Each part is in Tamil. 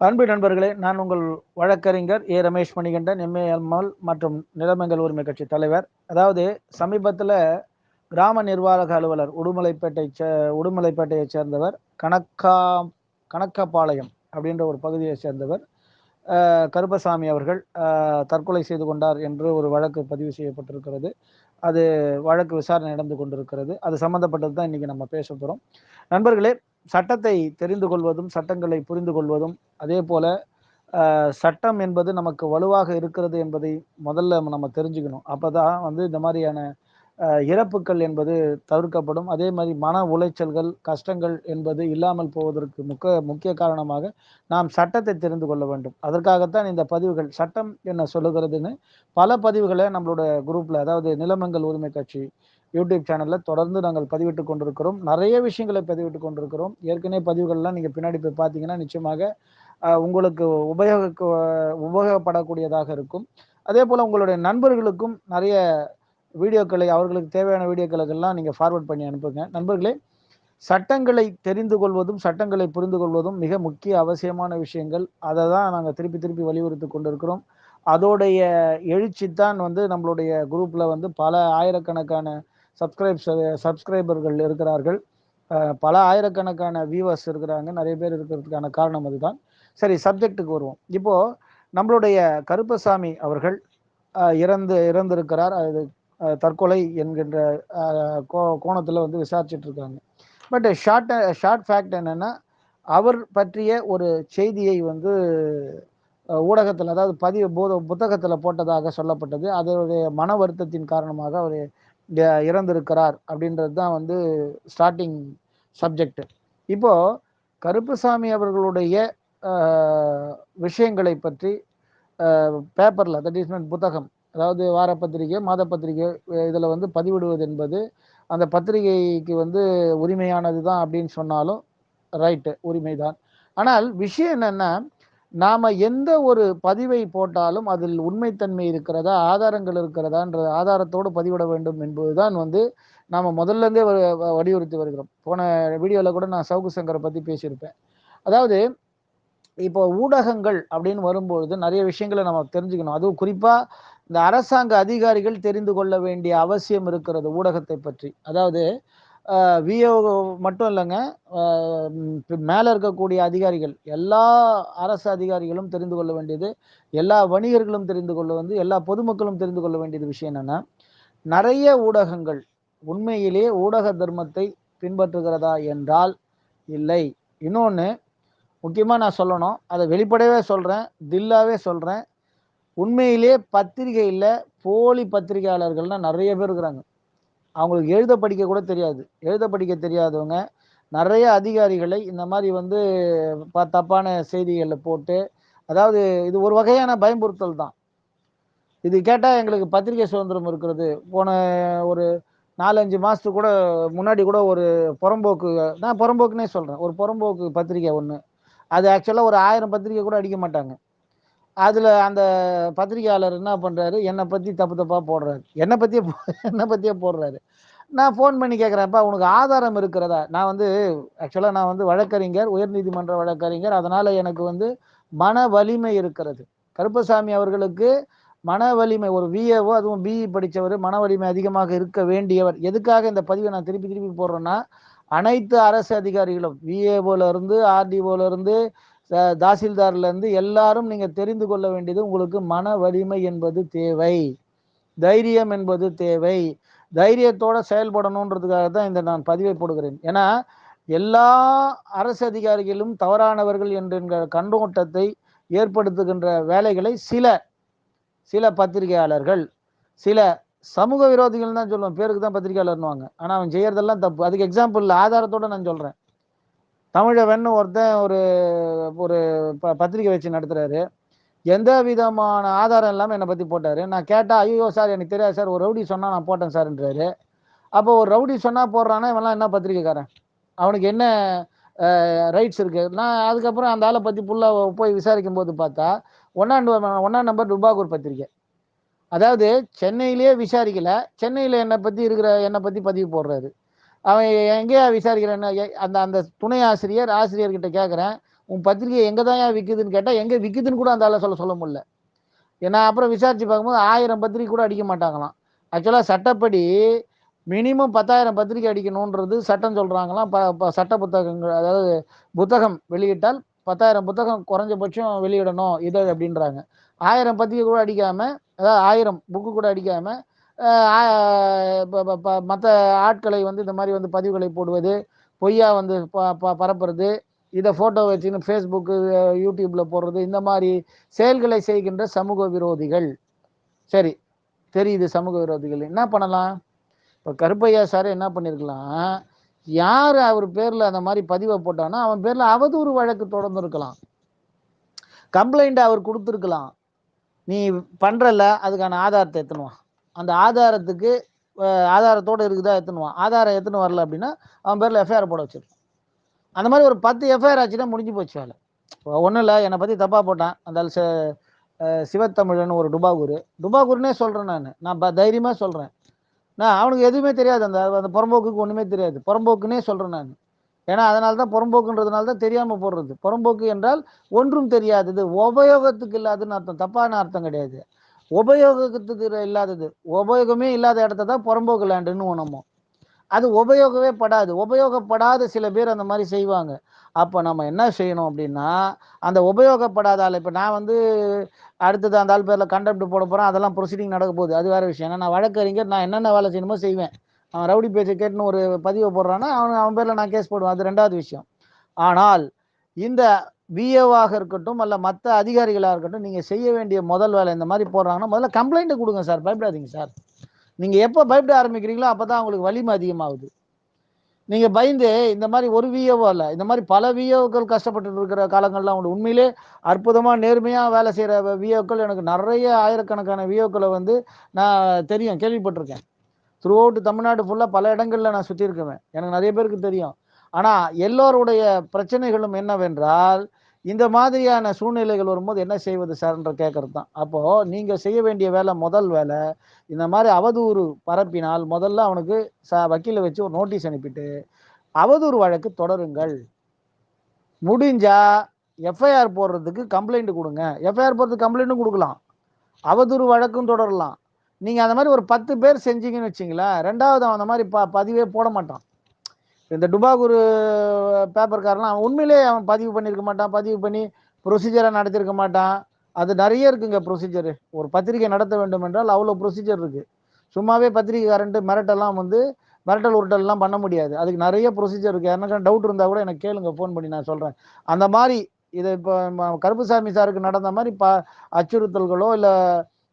அன்பு நண்பர்களே நான் உங்கள் வழக்கறிஞர் ஏ. ரமேஷ் மணிகண்டன் எம்ஏஎம்எல் மற்றும் நிலமங்கல் உரிமை கட்சி தலைவர். அதாவது சமீபத்தில் கிராம நிர்வாக அலுவலர் உடுமலைப்பேட்டை சே உடுமலைப்பேட்டையைச் சேர்ந்தவர் கணக்கா கணக்கப்பாளையம் அப்படின்ற ஒரு பகுதியை சேர்ந்தவர் கருப்பசாமி அவர்கள் தற்கொலை செய்து கொண்டார் என்று ஒரு வழக்கு பதிவு செய்யப்பட்டிருக்கிறது. அது வழக்கு விசாரணை நடந்து கொண்டிருக்கிறது. அது சம்பந்தப்பட்டது தான் இன்னைக்கு நம்ம பேச போகிறோம் நண்பர்களே சட்டத்தை தெரிந்து கொள்வதும் சட்டங்களை புரிந்து கொள்வதும் அதே போல சட்டம் என்பது நமக்கு வலுவாக இருக்கிறது என்பதை முதல்ல நம்ம தெரிஞ்சுக்கணும். அப்பதான் வந்து இந்த மாதிரியான இறப்புகள் என்பது தவிர்க்கப்படும். அதே மாதிரி மன உளைச்சல்கள் கஷ்டங்கள் என்பது இல்லாமல் போவதற்கு முக்க முக்கிய காரணமாக நாம் சட்டத்தை தெரிந்து கொள்ள வேண்டும். அதற்காகத்தான் இந்த பதிவுகள் சட்டம் என்ன சொல்லுகிறதுன்னு பல பதிவுகளை நம்மளோட குரூப்பில் அதாவது நிலமங்கள் உரிமை கட்சி யூடியூப் சேனல்ல தொடர்ந்து நாங்கள் பதிவிட்டு கொண்டிருக்கிறோம். நிறைய விஷயங்களை பதிவிட்டு கொண்டிருக்கிறோம். ஏற்கனவே பதிவுகள்லாம் நீங்க பின்னாடி போய் பார்த்தீங்கன்னா நிச்சயமாக உங்களுக்கு உபயோக உபயோகப்படக்கூடியதாக இருக்கும். அதே போல உங்களுடைய நண்பர்களுக்கும் நிறைய வீடியோக்களை அவர்களுக்கு தேவையான வீடியோக்களுக்கெல்லாம் நீங்க ஃபார்வர்ட் பண்ணி அனுப்புங்க. நண்பர்களே சட்டங்களை தெரிந்து கொள்வதும் சட்டங்களை புரிந்து கொள்வதும் மிக முக்கிய அவசியமான விஷயங்கள். அதை தான் நாங்கள் திருப்பி திருப்பி வலியுறுத்தி கொண்டிருக்கிறோம். அதோடைய எழுச்சி தான் வந்து நம்மளுடைய குரூப்ல வந்து பல ஆயிரக்கணக்கான சப்ஸ்கிரைப் சப்ஸ்கிரைபர்கள் இருக்கிறார்கள். பல ஆயிரக்கணக்கான வியூவர்ஸ் இருக்கிறாங்க. நிறைய பேர் இருக்கிறதுக்கான காரணம் அதுதான். சரி சப்ஜெக்ட்டுக்கு வருவோம். இப்போது நம்மளுடைய கருப்பசாமி அவர்கள் இறந்து இறந்திருக்கிறார். அது தற்கொலை என்கின்ற கோ- கோணத்தில் வந்து விசாரிச்சுட்டு இருக்காங்க. பட் ஷார்ட் ஷார்ட் ஃபேக்ட் என்னன்னா அவர் பற்றிய ஒரு செய்தியை வந்து ஊடகத்தில் அதாவது பதிவு போத புத்தகத்தில் போட்டதாக சொல்லப்பட்டது. அதனுடைய மன வருத்தத்தின் காரணமாக அவர் இறந்திருக்கிறார் அப்படின்றது தான் வந்து ஸ்டார்டிங் சப்ஜெக்ட் இப்போ கருப்புசாமி அவர்களுடைய விஷயங்களை பற்றி பேப்பரில் தட் இஸ் புத்தகம் அதாவது வார பத்திரிகை மாத பத்திரிகை இதில் வந்து பதிவிடுவது என்பது அந்த பத்திரிகைக்கு வந்து உரிமையானது தான் அப்படின்னு சொன்னாலும் ரைட்டு உரிமை தான் ஆனால் விஷயம் என்னென்னா நாம எந்த ஒரு பதிவை போட்டாலும் அதில் உண்மைத்தன்மை இருக்கிறதா ஆதாரங்கள் இருக்கிறதான்ற ஆதாரத்தோடு பதிவிட வேண்டும் என்பதுதான் வந்து நாம் முதல்ல இருந்தே வலியுறுத்தி வருகிறோம். போன வீடியோவில் கூட நான் சவுக்கு சங்கரை பற்றி பேசியிருப்பேன். அதாவது இப்போ ஊடகங்கள் அப்படின்னு வரும்பொழுது நிறைய விஷயங்களை நம்ம தெரிஞ்சுக்கணும். அதுவும் குறிப்பாக இந்த அரசாங்க அதிகாரிகள் தெரிந்து கொள்ள வேண்டிய அவசியம் இருக்கிறது ஊடகத்தை பற்றி. அதாவது விஓ மட்டும் இல்லைங்க. மேலே இருக்கக்கூடிய அதிகாரிகள் எல்லா அரசு அதிகாரிகளும் தெரிந்து கொள்ள வேண்டியது எல்லா வணிகர்களும் தெரிந்து கொள்ள வந்து எல்லா பொதுமக்களும் தெரிந்து கொள்ள வேண்டியது விஷயம் என்னென்னா நிறைய ஊடகங்கள் உண்மையிலே ஊடக தர்மத்தை பின்பற்றுகிறதா என்றால் இல்லை. இன்னொன்று முக்கியமாக நான் சொல்லணும் அதை வெளிப்படையவே சொல்கிறேன் தில்லாவே சொல்கிறேன் உண்மையிலே பத்திரிகையில் போலி பத்திரிகையாளர்கள்னால் நிறைய பேர் இருக்கிறாங்க. அவங்களுக்கு எழுத படிக்க கூட தெரியாது. எழுத படிக்க தெரியாதவங்க நிறைய அதிகாரிகளை இந்த மாதிரி வந்து ப தப்பான செய்திகளில் போட்டு அதாவது இது ஒரு வகையான பயமுறுத்தல் தான். இது கேட்டால் எங்களுக்கு பத்திரிகை சுதந்திரம் இருக்கிறது. போன ஒரு நாலஞ்சு மாதத்துக்கு கூட முன்னாடி கூட ஒரு புறம்போக்கு நான் புறம்போக்குனே சொல்கிறேன் ஒரு புறம்போக்கு பத்திரிகை ஒன்று அது ஆக்சுவலாக ஒரு ஆயிரம் பத்திரிகை கூட அடிக்க மாட்டாங்க. அதில் அந்த பத்திரிகையாளர் என்ன பண்ணுறாரு என்னை பற்றி தப்பு தப்பாக போடுறாரு. என்னை பற்றியே என்னை பற்றியே போடுறாரு. நான் ஃபோன் பண்ணி கேட்குறேன்ப்பா உனக்கு ஆதாரம் இருக்கிறதா? நான் வந்து ஆக்சுவலாக நான் வந்து வழக்கறிஞர் உயர்நீதிமன்ற வழக்கறிஞர். அதனால் எனக்கு வந்து மன வலிமை இருக்கிறது. கருப்பசாமி அவர்களுக்கு மன வலிமை ஒரு விஏஓ அதுவும் பிஇ படித்தவர் மன வலிமை அதிகமாக இருக்க வேண்டியவர். எதுக்காக இந்த பதிவை நான் திருப்பி திருப்பி போடுறேன்னா அனைத்து அரசு அதிகாரிகளும் விஏஓல இருந்து இருந்து தாசில்தார்லேருந்து எல்லாரும் நீங்கள் தெரிந்து கொள்ள வேண்டியது உங்களுக்கு மன வலிமை என்பது தேவை. தைரியம் என்பது தேவை. தைரியத்தோட செயல்படணுன்றதுக்காக தான் இந்த நான் பதிவை போடுகிறேன். ஏன்னா எல்லா அரசு அதிகாரிகளும் தவறானவர்கள் என்ற கண்ணோட்டத்தை ஏற்படுத்துகின்ற வேலைகளை சில சில பத்திரிகையாளர்கள் சில சமூக விரோதிகள் தான் சொல்லுவேன். பேருக்கு தான் பத்திரிகையாளர்னுவாங்க ஆனால் அவன் செய்யறதெல்லாம் தப்பு. அதுக்கு எக்ஸாம்பிள் ஆதாரத்தோட நான் சொல்கிறேன் தமிழவன் ஒருத்தன் ஒரு ஒரு ப பத்திரிகை வச்சு நடத்துறாரு. எந்த விதமான ஆதாரம் இல்லாமல் என்னை பற்றி போட்டார். நான் கேட்டால் ஐயோ சார் எனக்கு தெரியாது சார் ஒரு ரவுடி சொன்னால் நான் போட்டேன் சார்ன்றாரு. அப்போ ஒரு ரவுடி சொன்னால் போடுறான்னா இவெல்லாம் என்ன பத்திரிக்கைக்காரன்? அவனுக்கு என்ன ரைட்ஸ் இருக்குது நான் அதுக்கப்புறம் அந்த ஆளை பற்றி ஃபுல்லாக போய் விசாரிக்கும் போது பார்த்தா ஒன்னாம் ஒன்னாம் நம்பர் டுபாகூர் பத்திரிக்கை. அதாவது சென்னையிலேயே விசாரிக்கல. சென்னையில் என்னை பற்றி இருக்கிற என்னை பற்றி பதிவு போடுறாரு. அவன் எங்கேயா விசாரிக்கிறேன்னு அந்த அந்த துணை ஆசிரியர் ஆசிரியர்கிட்ட கேட்குறேன் உன் பத்திரிகை எங்கே தான் விற்குதுன்னு கேட்டால் எங்கே விற்குதுன்னு கூட அந்த ஆளை சொல்ல சொல்ல முடியல. ஏன்னா அப்புறம் விசாரித்து பார்க்கும்போது ஆயிரம் பத்திரிகை கூட அடிக்க மாட்டாங்களாம். ஆக்சுவலாக சட்டப்படி மினிமம் பத்தாயிரம் பத்திரிகை அடிக்கணுன்றது சட்டம் சொல்கிறாங்களாம் ப ப- சட்ட புத்தகங்கள் அதாவது புத்தகம் வெளியிட்டால் பத்தாயிரம் புத்தகம் குறைஞ்சபட்சம் வெளியிடணும் இதழ் அப்படின்றாங்க. ஆயிரம் பத்திரிகை கூட அடிக்காமல் அதாவது ஆயிரம் புக்கு கூட அடிக்காமல் மற்ற ஆட்களை வந்து இந்த மாதிரி வந்து பதிவுகளை போடுவது பொய்யா வந்து ப ப பரப்புறது இதை ஃபோட்டோ வச்சுன்னு ஃபேஸ்புக்கு யூடியூப்பில் போடுறது இந்த மாதிரி செயல்களை செய்கின்ற சமூக விரோதிகள். சரி தெரியுது சமூக விரோதிகள். என்ன பண்ணலாம்? இப்போ கருப்பையா சார் என்ன பண்ணியிருக்கலாம் யார் அவர் பேரில் அந்த மாதிரி பதிவை போட்டானோ அவன் பேரில் அவதூறு வழக்கு தொடர்ந்துருக்கலாம் கம்ப்ளைண்ட் அவர் கொடுத்துருக்கலாம். நீ பண்ணுறல அதுக்கான ஆதாரத்தை எத்தணுவான் அந்த ஆதாரத்துக்கு ஆதாரத்தோடு ஆதாரத்தோட இருக்குதா எத்தணுவான் ஆதாரம் எத்தனை வரல அப்படின்னா அவன் பேரில் எஃப்ஐஆர் போட வச்சிருக்கான் அந்த மாதிரி ஒரு பத்து எஃப்ஐஆர் ஆச்சுன்னா முடிஞ்சு போச்சு வேலை. ஒன்றும் இல்லை என்னை பற்றி தப்பாக போட்டான். அந்த ச- சிவத்தமிழன் ஒரு டுபாகூர். டுபாகூர்னே சொல்கிறேன் நான். நான் ப- தைரியமாக சொல்கிறேன் நான் அவனுக்கு எதுவுமே தெரியாது. அந்த அந்த புறம்போக்குக்கு ஒன்றுமே தெரியாது. புறம்போக்குன்னே சொல்கிறேன் நான். ஏன்னா அதனால தான் புறம்போக்குன்றதுனால தான் தெரியாமல் போடுறது. புறம்போக்கு என்றால் ஒன்றும் தெரியாதது. உபயோகத்துக்கு இல்லாததுன்னு அர்த்தம். தப்பான அர்த்தம் கிடையாது. உபயோகத்துக்கு இல்லாதது. உபயோகமே இல்லாத இடத்த தான் புறம்போக்கு லேண்டுன்னு நம்ம. அது உபயோகமே படாது. உபயோகப்படாத சில பேர் அந்த மாதிரி செய்வாங்க. அப்போ நம்ம என்ன செய்யணும் அப்படின்னா அந்த உபயோகப்படாத ஆள் இப்போ நான் வந்து அடுத்தது அந்த ஆள் பேரில் கண்டெப்ட் போட போகிறேன் அதெல்லாம் ப்ரொசீடிங் நடக்க போகுது. அது வேறு விஷயம். ஏன்னா நான் வழக்கறிஞர் நான் என்னென்ன வேலை செய்யணுமோ செய்வேன். அவன் ரவுடி பேச்சை கேட்டுன்னு ஒரு பதிவை போடுறான்னா அவன் அவன் பேரில் நான் கேஸ் போடுவேன். அது ரெண்டாவது விஷயம். ஆனால் இந்த விஏவாக இருக்கட்டும் அல்ல மற்ற அதிகாரிகளாக இருக்கட்டும் நீங்கள் செய்ய வேண்டிய முதல் வேலை இந்த மாதிரி போடுறாங்கன்னா முதல்ல கம்ப்ளைண்ட்டு கொடுங்க சார். பயப்படாதீங்க சார். நீங்கள் எப்போ பயப்பட ஆரம்பிக்கிறீங்களோ அப்போ தான் உங்களுக்கு வலிமை அதிகமாகுது. நீங்கள் பயந்து இந்த மாதிரி ஒரு விஏஓ இல்லை? இந்த மாதிரி பல விஏஓக்கள் கஷ்டப்பட்டு இருக்கிற காலங்கள்லாம் உண்டு. உண்மையிலே அற்புதமாக நேர்மையாக வேலை செய்கிற விஏஓக்கள் எனக்கு நிறைய ஆயிரக்கணக்கான விஏஓக்களை வந்து நான் தெரியும் கேள்விப்பட்டிருக்கேன். த்ரூ அவுட் தமிழ்நாடு ஃபுல்லாக பல இடங்களில் நான் சுற்றியிருக்குவேன் எனக்கு நிறைய பேருக்கு தெரியும். ஆனால் எல்லோருடைய பிரச்சனைகளும் என்னவென்றால் இந்த மாதிரியான சூழ்நிலைகள் வரும்போது என்ன செய்வது சார்ன்ற கேட்கறது தான் அப்போது நீங்கள் செய்ய வேண்டிய வேலை முதல் வேலை இந்த மாதிரி அவதூறு பரப்பினால் முதல்ல அவனுக்கு ச வக்கீலை வச்சு ஒரு நோட்டீஸ் அனுப்பிட்டு அவதூறு வழக்கு தொடருங்கள். முடிஞ்சா எஃப்ஐஆர் போடுறதுக்கு கம்ப்ளைண்ட் கொடுங்க. எஃப்ஐஆர் போடுறதுக்கு கம்ப்ளைண்ட்டும் கொடுக்கலாம். அவதூறு வழக்கும் தொடரலாம். நீங்கள் அந்த மாதிரி ஒரு பத்து பேர் செஞ்சீங்கன்னு வச்சிங்களேன் ரெண்டாவது அவன் அந்த மாதிரி ப பதிவே போட மாட்டான். இந்த டுபாகூர் பேப்பர்காரெலாம் அவன் உண்மையிலே அவன் பதிவு பண்ணியிருக்க மாட்டான் பதிவு பண்ணி ப்ரொசீஜரை நடத்தியிருக்க மாட்டான். அது நிறைய இருக்குங்க ப்ரொசீஜர் ஒரு பத்திரிகை நடத்த வேண்டும் என்றால் அவ்வளோ ப்ரொசீஜர் இருக்குது சும்மாவே பத்திரிகைக்காரன்ட்டு மிரட்டெல்லாம் வந்து மிரட்டல் உருட்டல்லாம் பண்ண முடியாது. அதுக்கு நிறைய ப்ரொசீஜர் இருக்குது எனக்கு டவுட் இருந்தால் கூட எனக்கு கேளுங்க ஃபோன் பண்ணி நான் சொல்கிறேன் அந்த மாதிரி இதை இப்போ கருப்புசாமி சாருக்கு நடந்த மாதிரி ப அச்சுறுத்தல்களோ இல்லை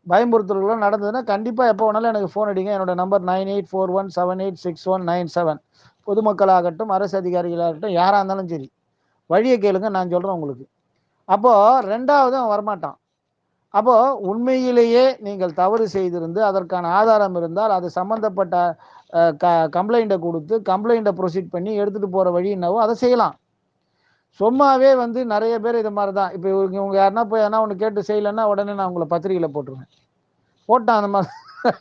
பயமுறுத்தல்களோ நடந்ததுன்னா கண்டிப்பாக எப்போ வேணாலும் எனக்கு ஃபோன் அடிங்க. என்னோட number nine eight four one seven eight six one nine seven பொதுமக்களாகட்டும் அரசு அதிகாரிகளாகட்டும் யாராக இருந்தாலும் சரி வழியை கேளுங்க நான் சொல்கிறேன் உங்களுக்கு. அப்போது ரெண்டாவது அவன் வரமாட்டான். அப்போது உண்மையிலேயே நீங்கள் தவறு செய்திருந்து அதற்கான ஆதாரம் இருந்தால் அது சம்மந்தப்பட்ட க கம்ப்ளைண்ட்டை கொடுத்து கம்ப்ளைண்ட்டை ப்ரொசீட் பண்ணி எடுத்துகிட்டு போகிற வழி என்னவோ அதை செய்யலாம். சும்மாவே வந்து நிறைய பேர் இது மாதிரி தான் இப்போ இவங்க இவங்க யாருன்னா போய் எதனா ஒன்று கேட்டு செய்யலைன்னா உடனே நான் உங்களை பத்திரிகையில் போட்டுருவேன். போட்டான் அந்த மாதிரி.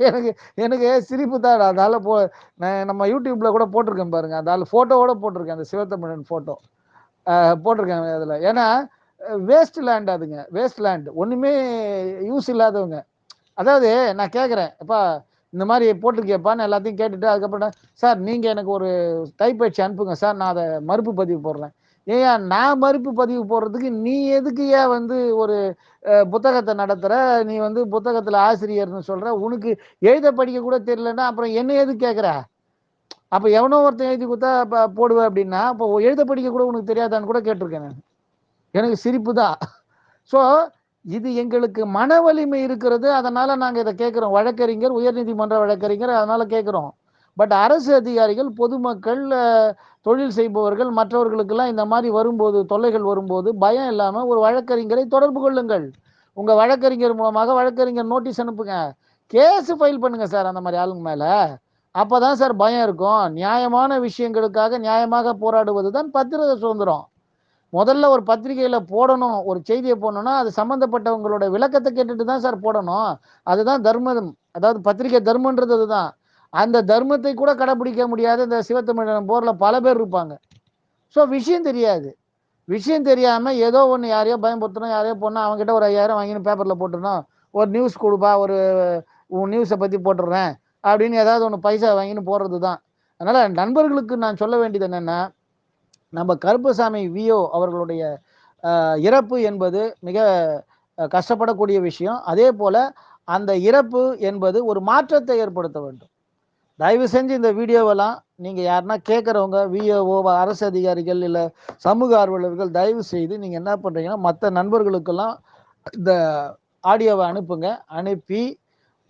எனக்கு எனக்கு சிரிப்பு தான். அதால போ நான் நம்ம யூடியூப்ல கூட போட்டிருக்கேன் பாருங்க. அதால ஃபோட்டோவோட போட்டிருக்கேன். அந்த சிவத்தமிழன் ஃபோட்டோ போட்டிருக்கேன் அதில். ஏன்னா வேஸ்ட் லேண்ட் அதுங்க. வேஸ்ட் லேண்ட் ஒன்றுமே யூஸ் இல்லாதவங்க. அதாவது நான் கேட்குறேன் எப்பா இந்த மாதிரி போட்டிருக்கேப்பான்னு எல்லாத்தையும் கேட்டுட்டு அதுக்கப்புறம் சார் நீங்கள் எனக்கு ஒரு டைப் அடிச்சு அனுப்புங்க. சார் நான் அதை மறுப்பு பதிவு போடுறேன். ஏயா நான் மறுப்பு பதிவு போடுறதுக்கு நீ எதுக்கு ஏன் வந்து ஒரு புத்தகத்தை நடத்துகிற நீ வந்து புத்தகத்தில் ஆசிரியர்னு சொல்கிற உனக்கு எழுத படிக்க கூட தெரியலன்னா அப்புறம் என்ன எது கேட்குற அப்போ எவனோ ஒருத்தன் எழுதி கொடுத்தா இப்போ போடுவேன் அப்படின்னா அப்போ எழுத படிக்க கூட உனக்கு தெரியாதான்னு கூட கேட்டிருக்கேன் நான். எனக்கு சிரிப்பு தான். ஸோ இது எங்களுக்கு மன வலிமை இருக்கிறது. அதனால் நாங்கள் இதை கேட்குறோம் வழக்கறிஞர் உயர்நீதிமன்ற வழக்கறிஞர் அதனால் கேட்குறோம் பட் அரசு அதிகாரிகள் பொதுமக்கள் தொழில் செய்பவர்கள் மற்றவர்களுக்கெல்லாம் இந்த மாதிரி வரும்போது தொல்லைகள் வரும்போது பயம் இல்லாமல் ஒரு வழக்கறிஞரை தொடர்பு கொள்ளுங்கள். உங்கள் வழக்கறிஞர் மூலமாக வழக்கறிஞர் நோட்டீஸ் அனுப்புங்க. கேஸு ஃபைல் பண்ணுங்கள் சார் அந்த மாதிரி ஆளுங்க மேலே. அப்போ தான் சார் பயம் இருக்கும். நியாயமான விஷயங்களுக்காக நியாயமாக போராடுவது தான் பத்திரிகை சுதந்திரம். முதல்ல ஒரு பத்திரிகையில் போடணும் ஒரு செய்தியை போடணும்னா அது சம்மந்தப்பட்டவங்களோட விளக்கத்தை கேட்டுட்டு தான் சார் போடணும். அதுதான் தர்மம். அதாவது பத்திரிகை தர்மன்றது அதுதான். அந்த தர்மத்தை கூட கடைபிடிக்க முடியாத. இந்த சிவத்தமிழன் போரில் பல பேர் இருப்பாங்க. ஸோ விஷயம் தெரியாது. விஷயம் தெரியாமல் ஏதோ ஒன்று யாரையோ பயன்படுத்தணும் யாரையோ போனால் அவங்ககிட்ட ஒரு ஐயாயிரம் வாங்கின்னு பேப்பரில் போட்டுருணும் ஒரு நியூஸ் கொடுப்பா ஒரு உன் நியூஸை பற்றி போட்டுடுறேன் அப்படின்னு ஏதாவது ஒன்று பைசா வாங்கின்னு போடுறது தான் அதனால் நண்பர்களுக்கு நான் சொல்ல வேண்டியது என்னென்னா நம்ம கருப்பசாமி விஓ அவர்களுடைய இறப்பு என்பது மிக கஷ்டப்படக்கூடிய விஷயம். அதே போல் அந்த இறப்பு என்பது ஒரு மாற்றத்தை ஏற்படுத்த வேண்டும். தயவு செஞ்சு இந்த வீடியோவெல்லாம் நீங்கள் யாருன்னா கேட்குறவங்க விஓஓ அரசு அதிகாரிகள் இல்லை சமூக ஆர்வலர்கள் தயவு செய்து நீங்கள் என்ன பண்ணுறீங்கன்னா மற்ற நண்பர்களுக்கெல்லாம் இந்த ஆடியோவை அனுப்புங்க. அனுப்பி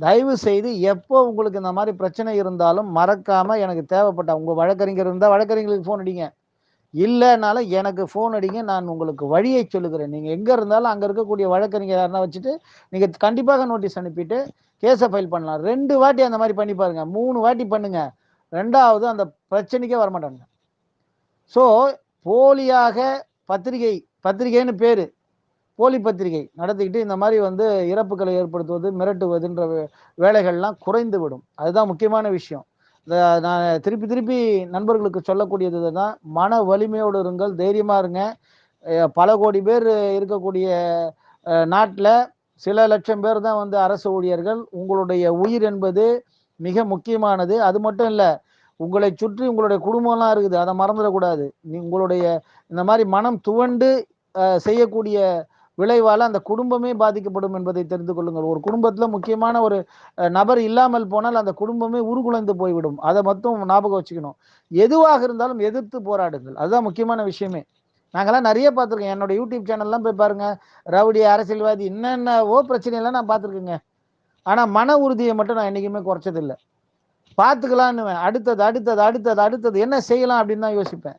தயவு செய்து எப்போ உங்களுக்கு இந்த மாதிரி பிரச்சனை இருந்தாலும் மறக்காமல் எனக்கு தேவைப்பட்ட உங்கள் வழக்கறிஞர் இருந்தால் வழக்கறிஞர்களுக்கு ஃபோன் அடிங்க. இல்லைனாலும் எனக்கு ஃபோன் அடிங்க நான் உங்களுக்கு வழியை சொல்லுகிறேன். நீங்கள் எங்கே இருந்தாலும் அங்கே இருக்கக்கூடிய வழக்கறிஞர் யாருன்னா வச்சுட்டு நீங்கள் கண்டிப்பாக நோட்டீஸ் அனுப்பிட்டு கேஸை ஃபைல் பண்ணலாம். ரெண்டு வாட்டி அந்த மாதிரி பண்ணி பாருங்க. மூணு வாட்டி பண்ணுங்க. ரெண்டாவது அந்த பிரச்சனைக்கே வரமாட்டாங்க ஸோ போலியாக பத்திரிகை பத்திரிகைன்னு பேர். போலி பத்திரிகை நடத்திக்கிட்டு இந்த மாதிரி வந்து இறப்புகளை ஏற்படுத்துவது மிரட்டுவதுன்ற வே- வேலைகள்லாம் குறைந்து விடும் அதுதான் முக்கியமான விஷயம். இந்த நான் திருப்பி திருப்பி நண்பர்களுக்கு சொல்லக்கூடியது தான் மன வலிமையோடு இருங்கள் தைரியமா இருங்க. பல கோடி பேர் இருக்கக்கூடிய நாட்டில் சில லட்சம் பேர் தான் வந்து அரசு ஊழியர்கள். உங்களுடைய உயிர் என்பது மிக முக்கியமானது. அது மட்டும் இல்லை உங்களை சுற்றி உங்களுடைய குடும்பம்லாம் இருக்குது. அதை மறந்துடக்கூடாது நீ உங்களுடைய இந்த மாதிரி மனம் துவண்டு செய்யக்கூடிய விளைவால் அந்த குடும்பமே பாதிக்கப்படும் என்பதை தெரிந்து கொள்ளுங்கள். ஒரு குடும்பத்தில் முக்கியமான ஒரு நபர் இல்லாமல் போனால் அந்த குடும்பமே உருகுலைந்து போய்விடும். அதை மட்டும் ஞாபகம் வச்சுக்கணும். எதுவாக இருந்தாலும் எதிர்த்து போராடுங்கள். அதுதான் முக்கியமான விஷயமே. நாங்கள்லாம் நிறைய பார்த்துருக்கோம். என்னோட யூடியூப் சேனல்லாம் போய் பாருங்க. ரவுடி அரசியல்வாதி என்னென்னவோ பிரச்சனையெல்லாம் நான் பார்த்துருக்கேங்க. ஆனால் மன உறுதியை மட்டும் நான் என்றைக்குமே குறைச்சதில்லை. பார்த்துக்கலான்னு அடுத்தது அடுத்தது அடுத்தது அடுத்தது என்ன செய்யலாம் அப்படின்னு தான் யோசிப்பேன்.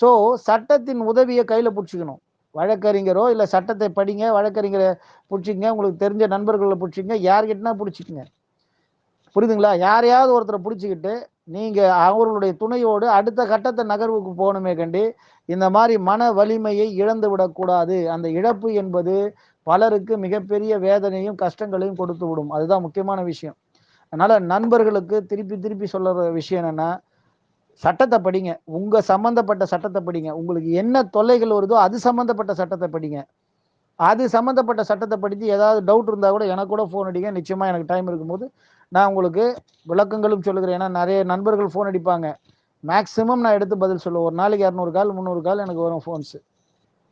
ஸோ சட்டத்தின் உதவியை கையில் பிடிச்சிக்கணும். வழக்கறிஞரோ இல்லை சட்டத்தை படிங்க வழக்கறிஞரை பிடிச்சிங்க உங்களுக்கு தெரிஞ்ச நண்பர்களை பிடிச்சிங்க யார்கிட்டனா பிடிச்சிக்கங்க. புரியுதுங்களா? யாரையாவது ஒருத்தரை பிடிச்சிக்கிட்டு நீங்கள் அவர்களுடைய துணையோடு அடுத்த கட்டத்தை நகர்வுக்கு போகணுமே கண்டி. இந்த மாதிரி மன வலிமையை இழந்து விடக்கூடாது. அந்த இழப்பு என்பது பலருக்கு மிகப்பெரிய வேதனையும் கஷ்டங்களையும் கொடுத்து விடும். அதுதான் முக்கியமான விஷயம். அதனால நண்பர்களுக்கு திருப்பி திருப்பி சொல்ற விஷயம் என்னன்னா சட்டத்தை படிங்க. உங்க சம்பந்தப்பட்ட சட்டத்தை படிங்க. உங்களுக்கு என்ன தொல்லைகள் வருதோ அது சம்பந்தப்பட்ட சட்டத்தை படிங்க. அது சம்மந்தப்பட்ட சட்டத்தை படித்து ஏதாவது டவுட் இருந்தால் கூட எனக்கு கூட ஃபோன் அடிங்க. நிச்சயமாக எனக்கு டைம் இருக்கும்போது நான் உங்களுக்கு விளக்கங்களும் சொல்லுகிறேன். ஏன்னா நிறைய நண்பர்கள் ஃபோன் அடிப்பாங்க. மேக்ஸிமம் நான் எடுத்து பதில் சொல்லுவேன். ஒரு நாளைக்கு இரநூறு கால் முந்நூறு கால் எனக்கு வரும் ஃபோன்ஸு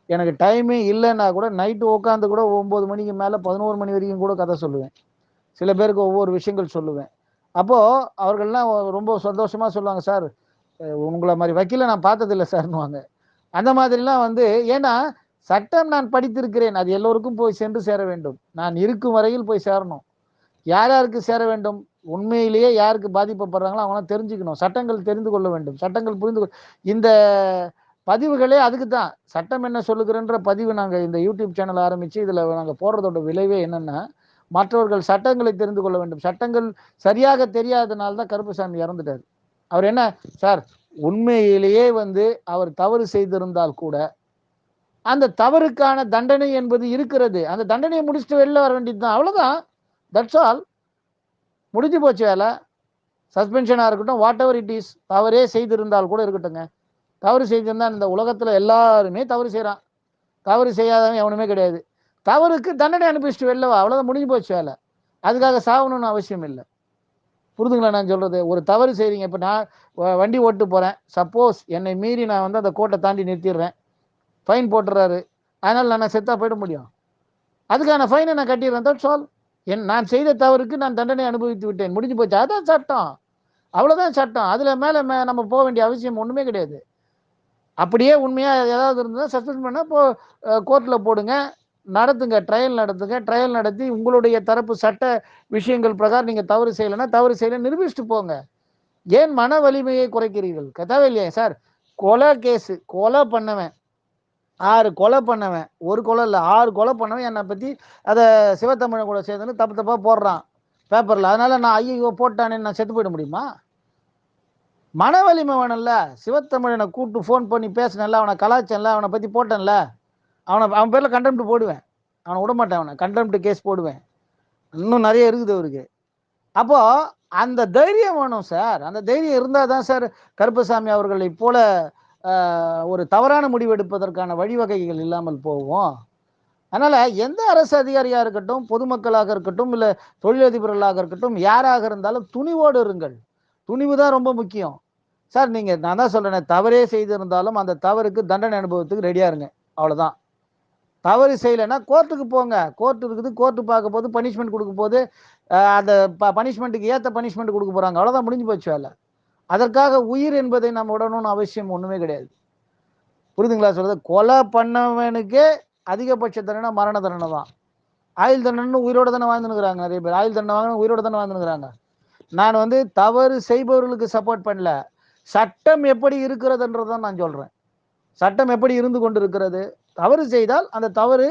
எனக்கு டைமே இல்லைன்னா கூட நைட்டு உட்காந்து கூட ஒம்பது மணிக்கு மேலே பதினோரு மணி வரைக்கும் கூட கதை சொல்லுவேன். சில பேருக்கு ஒவ்வொரு விஷயங்கள் சொல்லுவேன். அப்போது அவர்கள்லாம் ரொம்ப சந்தோஷமாக சொல்லுவாங்க சார் உங்களை மாதிரி வக்கீலை நான் பார்த்ததில்லை சார்னுவாங்க அந்த மாதிரிலாம் வந்து ஏன்னா சட்டம் நான் படித்திருக்கிறேன். அது எல்லோருக்கும் போய் சென்று சேர வேண்டும். நான் இருக்கும் வரையில் போய் சேரணும். யார் யாருக்கு சேர வேண்டும்? உண்மையிலேயே யாருக்கு பாதிக்கப்படுறாங்களோ அவங்களாம் தெரிஞ்சுக்கணும். சட்டங்கள் தெரிந்து கொள்ள வேண்டும். சட்டங்கள் புரிந்து கொள் இந்த பதிவுகளே அதுக்கு தான். சட்டம் என்ன சொல்லுகிறன்ற பதிவு நாங்கள் இந்த யூடியூப் சேனல் ஆரம்பித்து இதில் நாங்கள் போடுறதோட விளைவே என்னென்னா மற்றவர்கள் சட்டங்களை தெரிந்து கொள்ள வேண்டும். சட்டங்கள் சரியாக தெரியாதனால தான் கருப்புசாமி இறந்துட்டார். அவர் என்ன? சார் உண்மையிலேயே வந்து அவர் தவறு செய்திருந்தால் கூட அந்த தவறுக்கான தண்டனை என்பது இருக்கிறது. அந்த தண்டனையை முடிச்சுட்டு வெளில வர வேண்டியது தான். அவ்வளோதான் தட்ஸ் ஆல் முடிஞ்சு போச்சு வேலை. சஸ்பென்ஷனாக இருக்கட்டும் வாட் எவர் இட் இஸ் தவறே செய்திருந்தால் கூட இருக்கட்டுங்க தவறு செய்திருந்தால் இந்த உலகத்தில் எல்லாருமே தவறு செய்கிறான் தவறு செய்யாதவன் எவனுமே கிடையாது. தவறுக்கு தண்டனை அனுப்பிச்சிட்டு வெளிலவா அவ்வளோதான் முடிஞ்சு போச்சு வேலை. அதுக்காக சாகணும்னு அவசியம் இல்லை. புரிதுங்களா நான் சொல்கிறது ஒரு தவறு செய்கிறீங்க இப்போ நான் வண்டி ஓட்டு போகிறேன் சப்போஸ் என்னை மீறி நான் வந்து அந்த கோட்டை தாண்டி நிறுத்திடுறேன். ஃபைன் போட்டுறாரு. அதனால் நான் செத்தாக போயிட முடியும். அதுக்கான ஃபைனை நான் கட்டிடுறேன். தட்ஸ் ஆல் என் நான் செய்த தவறுக்கு நான் தண்டனை அனுபவித்து விட்டேன். முடிஞ்சு போச்சு. அதுதான் சட்டம். அவ்வளோதான் சட்டம். அதில் மேலே மே நம்ம போக வேண்டிய அவசியம் ஒன்றுமே கிடையாது. அப்படியே உண்மையாக ஏதாவது இருந்தால் சஸ்பெண்ட் பண்ணால் போ கோர்ட்டில் போடுங்க. நடத்துங்க. ட்ரையல் நடத்துங்க. ட்ரையல் நடத்தி உங்களுடைய தரப்பு சட்ட விஷயங்கள் பிரகாரம் நீங்கள் தவறு செய்யலைன்னா தவறு செய்யலை நிரூபிச்சுட்டு போங்க. ஏன் மன வலிமையை குறைக்கிறீர்கள்? கதாவே இல்லையா? சார் கொலை கேஸு கொலை பண்ணவன். ஆறு கொலை பண்ணவன். ஒரு கொலை இல்லை ஆறு கொலை பண்ணவன் என்னை பற்றி அதை சிவத்தமிழன் கூட சேர்ந்து தப்பு தப்பாக போடுறான் பேப்பரில் அதனால் நான் ஐயோ போட்டானே நான் செத்து போயிட முடியுமா? மன வலிமை வேணும்ல. சிவத்தமிழனை கூப்பிட்டு ஃபோன் பண்ணி பேசினேன்ல அவனை கலாச்சேன்ல அவனை பற்றி போட்டேன்ல அவனை அவன் பேரில் கண்டெம்ட் போடுவேன். அவனை விட மாட்டேன் அவனை. கண்டெம்ட் கேஸ் போடுவேன். இன்னும் நிறைய இருக்குது அவருக்கு. அப்போது அந்த தைரியம் வேணும் சார் அந்த தைரியம் இருந்தால் தான் சார் கருப்பசாமி அவர்களை போல ஒரு தவறான முடிவு எடுப்பதற்கான வழிவகைகள் இல்லாமல் போவோம். அதனால் எந்த அரசு அதிகாரியாக இருக்கட்டும் பொதுமக்களாக இருக்கட்டும் இல்லை தொழிலதிபர்களாக இருக்கட்டும் யாராக இருந்தாலும் துணிவோடு இருங்கள். துணிவு தான் ரொம்ப முக்கியம். சார் நீங்கள் நான் தான் சொல்கிறேன் தவறே செய்திருந்தாலும் அந்த தவறுக்கு தண்டனை அனுபவத்துக்கு ரெடியாக இருங்க. அவ்வளோதான் தவறு செய்யலைன்னா கோர்ட்டுக்கு போங்க. கோர்ட் இருக்குது கோர்ட்டு பார்க்க போது பனிஷ்மெண்ட் கொடுக்க போது அந்த ப பனிஷ்மெண்ட்டுக்கு ஏற்ற பனிஷ்மெண்ட் கொடுக்க போகிறாங்க அவ்வளோதான் முடிஞ்சு போச்சு வேலை. அதற்காக உயிர் என்பதை நம்ம விடணும்னு அவசியம் ஒன்றுமே கிடையாது. புரிதுங்களா சொல்றது? கொலை பண்ணவனுக்கே அதிகபட்ச தண்டனை மரண தண்டனை தான். ஆயுள் தண்டனை உயிரோட தானே வாழ்ந்துனுக்குறாங்க நிறைய பேர். ஆயுள் தண்டனை வாங்க உயிரோட தானே வாழ்ந்துனுக்குறாங்க நான் வந்து தவறு செய்பவர்களுக்கு சப்போர்ட் பண்ணல. சட்டம் எப்படி இருக்கிறதுன்றதான் நான் சொல்கிறேன் சட்டம் எப்படி இருந்து கொண்டு இருக்கிறது தவறு செய்தால் அந்த தவறு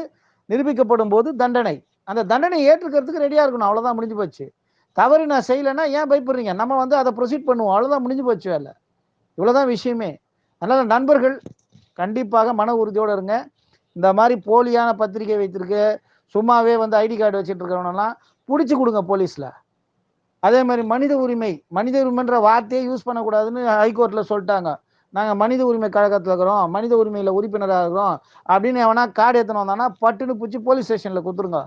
நிரூபிக்கப்படும் போது தண்டனை. அந்த தண்டனை ஏற்றுக்கிறதுக்கு ரெடியாக இருக்கணும். அவ்வளோதான் முடிஞ்சு போச்சு. தவறு நான் செய்யலைன்னா ஏன் பயப்படுறீங்க? நம்ம வந்து அதை ப்ரொசீட் பண்ணுவோம். அவ்வளோதான் முடிஞ்சு போச்சு வேலை. இவ்வளோதான் விஷயமே. அதனால் நண்பர்கள் கண்டிப்பாக மன உறுதியோடு இருங்க. இந்த மாதிரி போலியான பத்திரிகை வைத்திருக்கு. சும்மாவே வந்து ஐடி கார்டு வச்சுட்டு இருக்கிறவனெல்லாம் பிடிச்சி கொடுங்க போலீஸில். அதே மாதிரி மனித உரிமை மனித உரிமைன்ற வார்த்தையே யூஸ் பண்ணக்கூடாதுன்னு ஹைகோர்ட்டில் சொல்லிட்டாங்க. நாங்கள் மனித உரிமை கழகத்தில் இருக்கிறோம் மனித உரிமையில் உறுப்பினராக இருக்கிறோம் அப்படின்னு எவனா கார்டு எடுத்துன்னு வந்தானா பட்டுன்னு பிடிச்சி போலீஸ் ஸ்டேஷனில் கொடுத்துருங்க.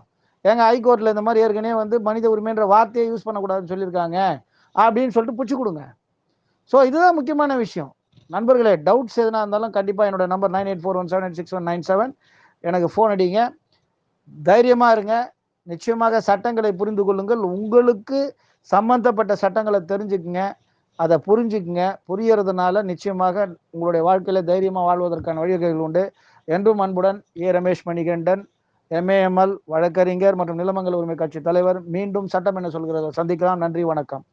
ஏங்க ஹைகோர்ட்டில் இந்த மாதிரி ஏற்கனவே வந்து மனித உரிமைன்ற வார்த்தையை யூஸ் பண்ணக்கூடாதுன்னு சொல்லியிருக்காங்க அப்படின்னு சொல்லிட்டு பிடிச்சி கொடுங்க. ஸோ இதுதான் முக்கியமான விஷயம். நண்பர்களே டவுட்ஸ் எதுனா இருந்தாலும் கண்டிப்பாக என்னோட number nine eight four one seven eight six one nine seven எனக்கு ஃபோன் அடிங்க. தைரியமாக இருங்க. நிச்சயமாக சட்டங்களை புரிந்து கொள்ளுங்கள். உங்களுக்கு சம்பந்தப்பட்ட சட்டங்களை தெரிஞ்சுக்குங்க. அதை புரிஞ்சுக்குங்க. புரியறதுனால நிச்சயமாக உங்களுடைய வாழ்க்கையில் தைரியமாக வாழ்வதற்கான வழிவகைகள் உண்டு. என்றும் அன்புடன் ஏ ரமேஷ் மணிகண்டன். எம்ஏஎம்எல் வழக்கறிஞர் மற்றும் நிலமங்கல உரிமை கட்சி தலைவர் மீண்டும் சட்டம் என்ன சொல்கிறது சந்திக்கலாம். நன்றி வணக்கம்.